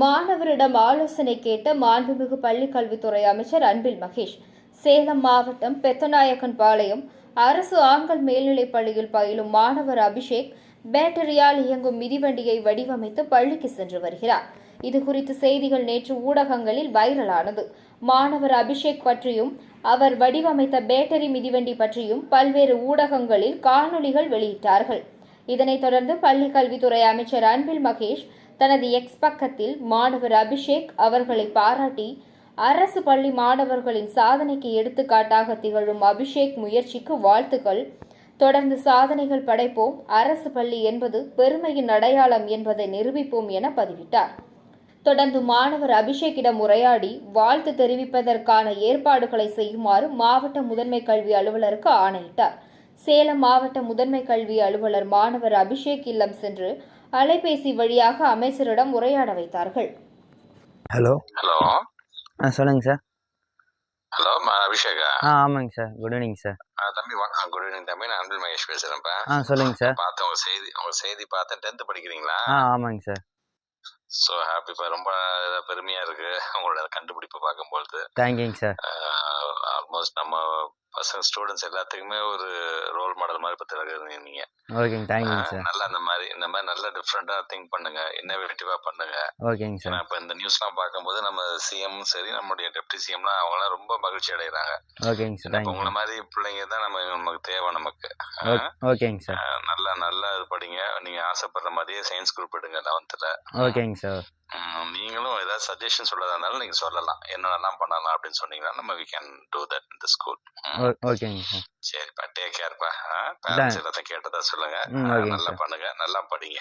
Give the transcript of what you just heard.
மாணவரிடம் ஆலோசனை கேட்ட மாண்புமிகு பள்ளிக் கல்வித்துறை அமைச்சர் அன்பில் மகேஷ் சேலம் மாவட்டம் பெத்தநாயக்கன் பாளையம் அரசு ஆண்கள் மேல்நிலைப் பள்ளியில் பயிலும் மாணவர் அபிஷேக் பேட்டரியால் இயங்கும் மிதிவண்டியை வடிவமைத்து பள்ளிக்கு சென்று வருகிறார். இது குறித்து செய்திகள் நேற்று ஊடகங்களில் வைரலானது. மாணவர் அபிஷேக் பற்றியும் அவர் வடிவமைத்த பேட்டரி மிதிவண்டி பற்றியும் பல்வேறு ஊடகங்களில் காணொளிகள் வெளியிட்டார்கள். இதனைத் தொடர்ந்து பள்ளிக் கல்வித்துறை அமைச்சர் அன்பில் மகேஷ் தனது எக்ஸ் பக்கத்தில் மாணவர் அபிஷேக் அவர்களை பாராட்டி அரசு பள்ளி மாணவர்களின் சாதனைக்கு எடுத்துக்காட்டாக திகழும் அபிஷேக் முயற்சிக்கு வாழ்த்துக்கள். தொடர்ந்து சாதனைகள் படைப்போம். அரசு பள்ளி என்பது பெருமையின் அடையாளம் என்பதை நிரூபிப்போம் என பதிவிட்டார். தொடர்ந்து மாணவர் அபிஷேக்கிடம் உரையாடி வாழ்த்து தெரிவிப்பதற்கான ஏற்பாடுகளை செய்யுமாறு மாவட்ட முதன்மை கல்வி அலுவலருக்கு ஆணையிட்டார். சேலம் மாவட்ட முதன்மை கல்வி அலுவலர் மாணவர் அபிஷேக் இல்லம் சென்று அலைபேசி வழியாக அமைச்சரிடம் உரையாட வைத்தார்கள். ஹலோ. ஹலோ. ஆ சொல்லுங்கள் சார். ஹலோ அபிஷேகா. ஆ ஆமாங்க சார். குட் ஈவினிங் சார் ஆ, தம்பி குட் ஈவினிங் தம்பி. நான் அன்பில் மகேஷ் பேசுகிறேன்ப்பா ஆ சொல்லுங்கள் சார். பார்த்தேன் உங்கள் செய்தி உங்கள் செய்தி பார்த்தேன் டென்த்து படிக்கிறீங்களா? ஆ ஆமாங்க சார். ஸோ ஹாப்பிப்பா ரொம்ப பெருமையாக இருக்குது உங்களோட கண்டுபிடிப்பு பார்க்கும்பொழுது. தேங்க்யூங்க சார் ஆல்மோஸ்ட் நம்ம பசங்க ஸ்டூடெண்ட்ஸ் எல்லாத்துக்குமே ஒரு ரோல் மாடல் மாதிரி பற்றி இருக்கிறீங்க நீங்கள் ஓகேங்க தேங்க்யூங்க சார் நல்லா இந்த மாதிரி இந்த மாதிரி நல்ல டிஃப்ரெண்ட்டாக திங்க் பண்ணுங்க. இன்னோவேட்டிவாக பண்ணுங்க. ஓகேங்க சார் இப்போ இந்த நியூஸ்லாம் பார்க்கும்போது நம்ம சிஎம் சரி நம்மளுடைய டெப்டி சிஎம்லாம் அவங்களாம் ரொம்ப மகிழ்ச்சி அடைகிறாங்க ஓகேங்க சார் இப்போ தேங்க்யூ உங்களை மாதிரி பிள்ளைங்க தான் நம்ம நமக்கு தேவை நமக்கு? ஓகேங்க சார் நல்லா நல்லா இது படிங்க. நீங்க ஆசைப்படுற மாதிரியே சயின்ஸ் குரூப் எடுங்க லெவன்த்தில் ஓகேங்க சார் நீங்களும் ஏதாவது சஜஷன் சொல்லதா இருந்தாலும் நீங்க சொல்லலாம். என்னென்னலாம் பண்ணலாம் அப்படின்னு சொன்னீங்கன்னா நம்ம வி கேன் டூ தட் இந்த ஸ்கூல் ஓகேங்க சார். சரிப்பா டேக் கேர்ப்பா பேரண்ட்ஸ் எல்லாத்தையும் கேட்டதா சொல்லுங்க. நல்லா. பண்ணுங்க. நல்லா படிங்க.